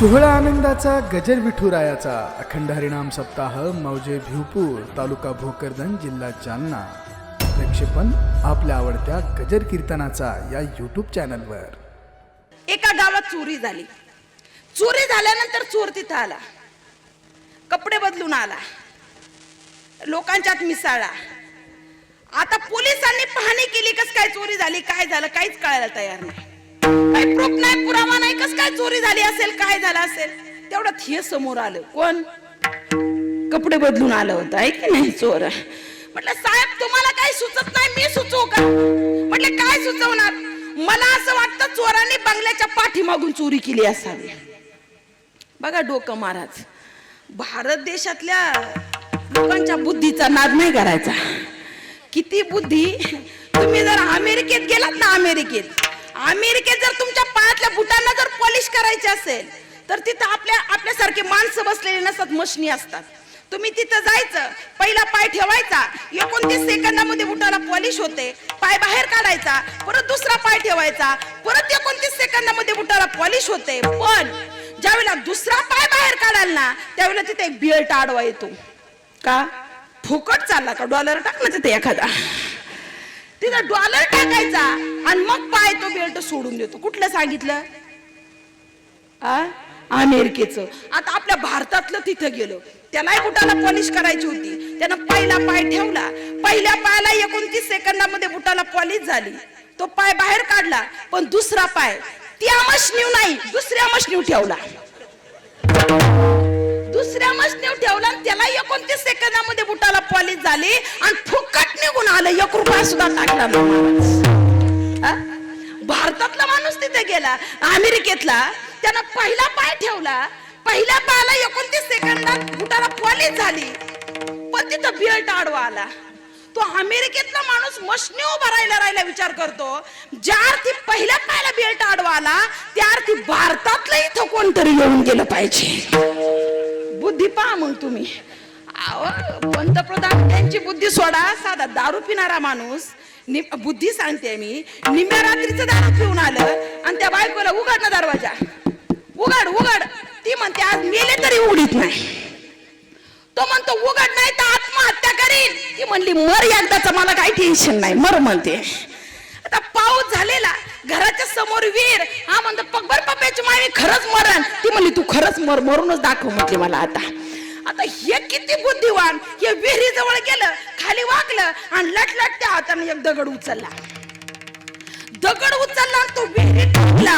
सोहळा आनंदाचा गजर विठुरायाचा. अखंड हरिणाम सप्ताह मौजे भिवपूर तालुका भोकरदन जिल्हा जालना. प्रक्षेपण आपल्या आवडत्या गजर कीर्तनाचा या युट्यूब चॅनलवर एका गावात चोरी झाली. चोरी झाल्यानंतर चोर तिथं आला. कपडे बदलून आला. लोकांच्यात मिसाळला आता पोलिसांनी पाहणी केली कस काय चोरी झाली काय झालं काहीच कळायला तयार नाही. काही प्रूफ नाही पुरावा नाही कस काय चोरी झाली असेल काय झालं असेल? तेवढ्यात हे समोर आलं. कोण? कपडे बदलून आलं होतं आहे की नाही चोर? म्हटलं साहेब तुम्हाला काय सुचत नाही मी सुचवू का? म्हटलं काय सुचवणार? मला असं वाटतं चोरांनी बंगल्याच्या पाठीमागून चोरी केली असावी. बघा डोकं महाराज भारत देशातल्या लोकांच्या बुद्धीचा नाद नाही करायचा. किती बुद्धी? तुम्ही जर अमेरिकेत गेलात ना अमेरिकेत अमेरिकेत जर तुमच्या पायातल्या बुटांना जर पॉलिश करायचे असेल तर तिथं आपल्या आपल्यासारखे माणसं बसलेले नसतात मशनी असतात. तुम्ही तिथं जायचं पहिला पाय ठेवायचा एकोणतीस सेकंदामध्ये बुटाला पॉलिश होते पाय बाहेर काढायचा परत दुसरा पाय ठेवायचा परत एकोणतीस सेकंदामध्ये बुटाला पॉलिश होते. पण ज्यावेळेला दुसरा पाय बाहेर काढाल ना त्यावेळेला तिथे एक बेल्ट आडवा येतो. का? फुकट चालला का? डॉलर टाकला तिथे एखादा. तिथं डॉलर टाकायचा आणि मग पाय तो बेल्ट सोडून देतो. कुठलं सांगितलं? आ? अमेरिकेचं. आता आपल्या भारतातलं तिथं गेलो. त्यालाही बुटाला पॉलिश करायची होती. त्यानं पहिला पाय ठेवला. पहिल्या पायाला एकोणतीस सेकंदामध्ये बुटाला पॉलिश झाली. तो पाय बाहेर काढला. पण दुसरा पाय त्या मशनीव नाही दुसऱ्या मशनीव ठेवला. दुसऱ्या मशनीव ठेवला त्याला एकोणतीस सेकंदामध्ये बुटाला पॉलिश झाली आणि फुकट निघून आलं. एक रुपया सुद्धा टाकला भारतातला माणूस तिथे गेला अमेरिकेतला त्यानं पहिला पाय ठेवला. पहिल्या पायाला एकोणतीस सेकंदात बुटाला पॉलिश झाली. पण तिथं बेल्ट आडवा आला. तो अमेरिकेतला माणूस मशनी उभा राहिला राहिला विचार करतो. ज्या अर्थी पहिल्या पायाला बेल्ट आडवा आला त्या अर्थी भारतातलं इथं कोणतरी येऊन गेलं पाहिजे. बुद्धी पहा मग तुम्ही. अहो, पंतप्रधान त्यांची बुद्धी सोडा साधा दारू पिणारा माणूस. बुद्धी सांगते मी. निम्या रात्रीचं दारू पिऊन आलं आणि त्या बायकोला उघड ना दरवाजा. उघड उघड. ती म्हणते आज मेले तरी उघडीत नाही. तो म्हणतो उघड नाही तर आत्महत्या करीन. ती म्हणली मर एकदाच मला काही टेन्शन नाही. मर म्हणते. आता पाऊस झालेला. घराच्या समोर वीर. हा म्हणतो पगभर पप्याची मावी खरंच मरण. ती म्हणली तू खरंच मर मरूनच दाखव म्हटली मला आता. आता हे किती बुद्धिवान. हे विहिरी जवळ गेलं. खाली वाकलं आणि लटलट त्या हाताने एक दगड उचलला. दगड उचलला तो विहिरीत टाकला.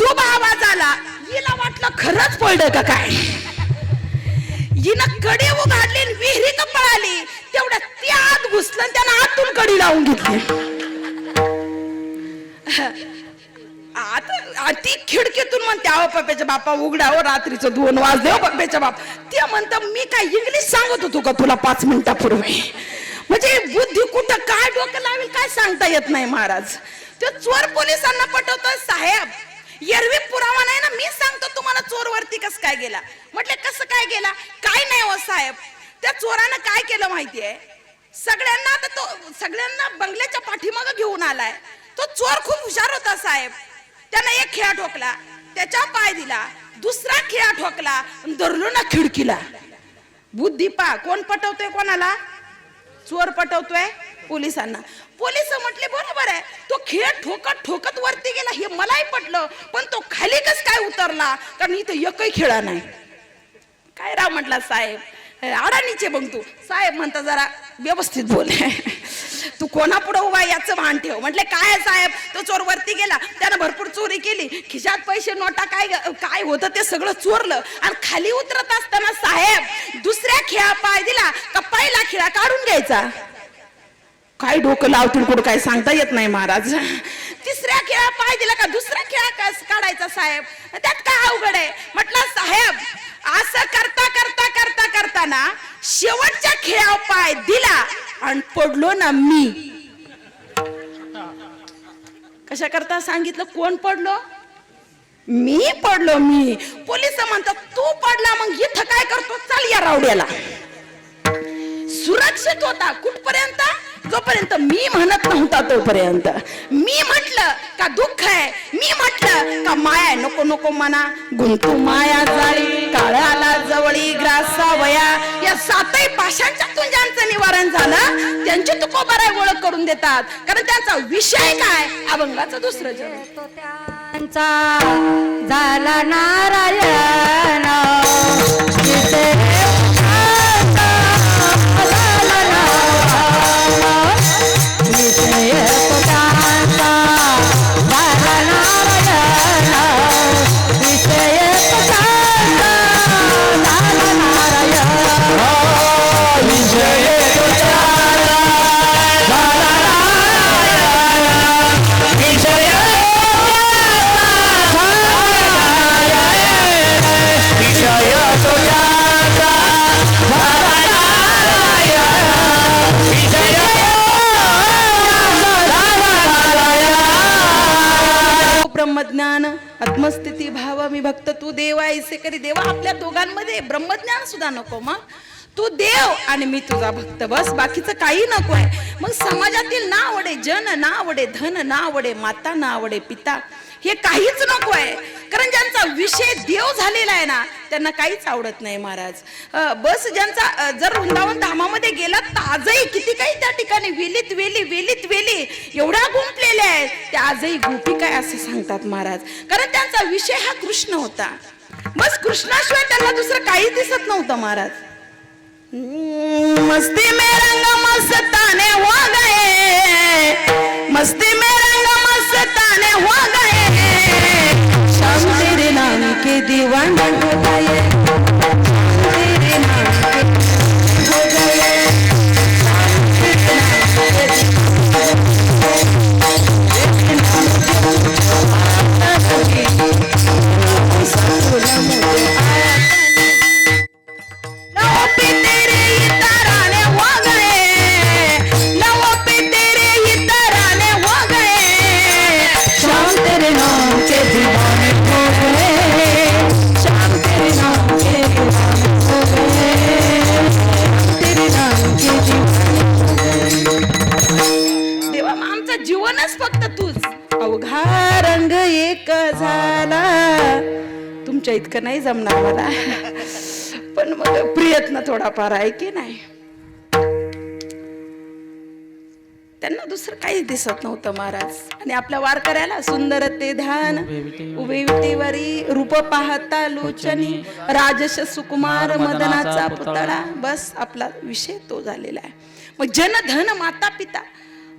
डुबा आवाज आला. हिला वाटलं खरंच पडलं का काय? हिनं कडी उघडली आणि विहिरीत पळाली. तेवढ्या त्यात आत घुसलं त्यानं आतून कडी लावून घेतली. आता ती खिडकीतून म्हणते अहो पप्याच्या बापा उघडा हो रात्रीचं दोन वाजले हो पप्याच्या बाप. ते म्हणतं मी काय इंग्लिश सांगत होतो का तुला पाच मिनिटापूर्वी? म्हणजे बुद्धी कुठं काय डोकं लावेल काय सांगता येत नाही महाराज. ते चोर पोलिसांना पटवतोय साहेब एरवी पुरावा नाही ना मी सांगतो तुम्हाला चोर वरती कस काय गेला. म्हटलं कसं काय गेला? काय नाही हो साहेब. त्या चोरानं काय केलं माहितीये? सगळ्यांना आता तो सगळ्यांना बंगल्याच्या पाठीमागं घेऊन आलाय. तो चोर खूप हुशार होता साहेब. त्यानं एक खिळा ठोकला त्याच्या पाय दिला दुसरा खिळा ठोकला आणि धरलो ना खिडकीला. बुद्धी पा कोण पटवतोय कोणाला? चोर पटवतोय पोलिसांना. पोलीस म्हटले बरोबर आहे तो खेळ ठोकत ठोकत वरती गेला हे मलाही पटलं पण तो खाली कस काय उतरला? कारण इथं एकही खेळा नाही. काय राव म्हटला साहेब? हे अडाणीचे बघ तू. साहेब म्हणता जरा व्यवस्थित बोल. तू कोणापुढे उभा याचं भान ठेव. म्हटले काय साहेब? तो चोर वरती गेला. त्यानं भरपूर चोरी केली. खिशात पैसे नोटा काय काय होतं ते सगळं चोरलं. आणि खाली उतरत असताना साहेब दुसऱ्या खेळा पाय दिला. का पहिला खेळा काढून घ्यायचा. काय डोकं लावतील कुठं काय सांगता येत नाही महाराज. तिसऱ्या खेळा पाय दिला का दुसरा खेळा काढायचा साहेब? त्यात काय अवघड आहे? म्हटलं साहेब असं करता करता करता करताना शेवटच्या खेळा पाय दिला आणि पडलो ना मी. कशा करता सांगितलं? कोण पडलो? मी पडलो मी. पोलीस म्हणतात तू पडला मग इथं काय करतो? चाल या रावड्याला. सुरक्षित होता. कुठपर्यंत? जोपर्यंत मी म्हणत नव्हता तोपर्यंत. मी म्हटलं का दुःख का माया नको नको मना? गुंतू माया जाळी काळाला जवळी ग्रासा वया. या सातही पाशांच्या ज्यांचं निवारण झालं. त्यांची तुकोबाराय ओळख करून देतात. कारण त्यांचा विषय काय? अभंगाचं दुसरं जग. तो त्यांचा झाला नार ब्रह्मज्ञान आत्मस्थिती भाव मी भक्त तू देवा ऐसे करी देवा आपल्या दोघांमध्ये ब्रह्मज्ञान सुद्धा नको मग. तू देव आणि मी तुझा भक्त. बस बाकीचं काही नको आहे. मग समाजातील ना आवडे जन ना आवडे धन ना आवडे माता ना आवडे पिता हे काहीच नको आहे. कारण ज्यांचा विषय देव झालेला आहे ना त्यांना काहीच आवडत नाही महाराज. बस ज्यांचा जर वृंदावन धामामध्ये गेला तर आजही किती काही त्या ठिकाणी वेलीत वेली वेलीत वेली एवढ्या गुंपलेल्या आहेत त्या आजही गोपी काय असं सांगतात महाराज? कारण त्यांचा विषय हा कृष्ण होता. बस कृष्णाशिवाय त्यांना दुसरं काही दिसत नव्हतं महाराज. मस्ती में रंग मस्ताने हो गए। मस्ती में रंग मस्ताने हो गए। शाम तेरे नाम के दीवान हो गए। रंग एक झाला. तुमच्या इतकं नाही जमणार मला. पण मग प्रयत्न थोडाफार आहे की नाही? त्यांना दुसरं काहीच दिसत नव्हतं महाराज. आणि आपल्या वारकऱ्याला सुंदर ते ध्यान. उभे विटेवरी. रूप पाहता लोचनी. राजश सुकुमार मदनाचा पुतळा. बस आपला विषय तो झालेला आहे. मग जनधन माता पिता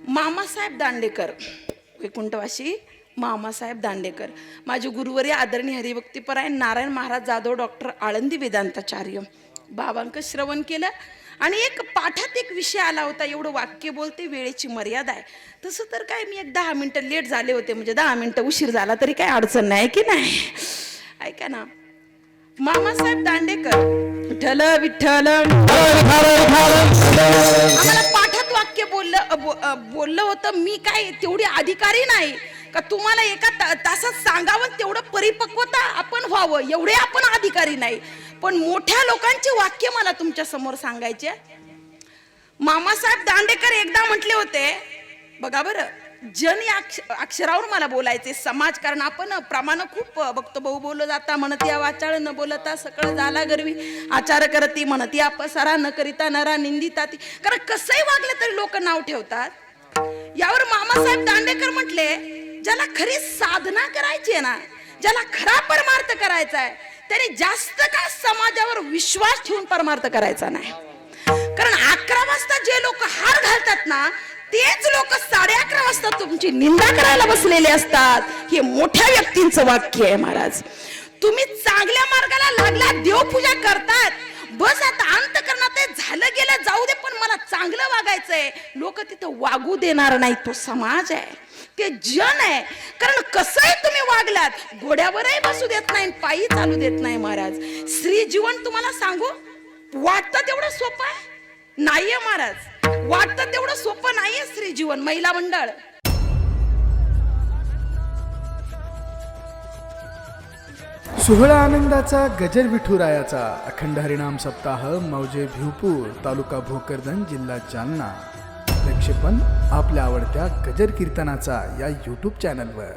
मामासाहेब दांडेकर. वैकुंठवासी. मामासाहेब दांडेकर. माझे गुरुवरी आदरणीय हरिभक्तीपरायण नारायण महाराज जाधव डॉक्टर आळंदी वेदांताचार्य. बाबांक श्रवण केलं आणि एक पाठात एक विषय आला होता एवढं वाक्य बोलते वेळेची मर्यादा आहे. तसं तर काय मी एक दहा मिनटं लेट झाले होते म्हणजे दहा मिनटं उशीर झाला तरी काय अडचण नाही की नाही? ऐका ना. मामासाहेब दांडेकर. विठ्ठल विठ्ठल. आम्हाला पाठात वाक्य बोललं बोललं होतं मी काय तेवढी अधिकारी नाही. का तुम्हाला एका ता- तासात सांगावं तेवढं परिपक्वता आपण व्हावं एवढे आपण अधिकारी नाही. पण मोठ्या लोकांची वाक्य मला तुमच्यासमोर सांगायचे मामासाहेब दांडेकर एकदा म्हटले होते बघा बरं जन या अक्ष अक्षरावर मला बोलायचे समाज कारण आपण प्रमाण खूप बघतो भाऊ बोललो जाता म्हणत या वाचाळ न बोलता सकळ झाला गरवी. आचार करती म्हणती अपसारा न करिता नरा निंदिता ती. कारण कसंही वागलं तरी लोक नाव ठेवतात. यावर मामासाहेब दांडेकर म्हटले ज्याला खरी साधना करायची आहे ना ज्याला खरा परमार्थ करायचा आहे त्याने जास्त का समाजावर विश्वास ठेवून परमार्थ करायचा नाही. कारण अकरा वाजता जे लोक हार घालतात ना तेच लोक साडे अकरा वाजता तुमची निंदा करायला बसलेले असतात. हे मोठ्या व्यक्तींचं वाक्य आहे महाराज. तुम्ही चांगल्या मार्गाला लागला देवपूजा करतात. बस आता अंत करणार ते झालं गेलं जाऊ दे पण मला चांगलं वागायचंय. लोक तिथं वागू देणार नाही तो समाज आहे. ते जन आहे. कारण कसंही तुम्ही वागलात घोड्यावरही बसू देत नाही पायी चालू देत नाही महाराज. श्री जीवन तुम्हाला सांगू वाटतं तेवढं सोपं आहे? नाहीये महाराज. वाटतं तेवढं सोपं नाहीये श्री जीवन महिला मंडळ. सोहळा आनंदाचा गजर विठुरायाचा. अखंड हरिणाम सप्ताह मौजे भिवपूर तालुका भोकरदन जिल्हा जालना. प्रक्षेपण आपल्या आवडत्या गजर कीर्तनाचा या यूट्यूब चॅनलवर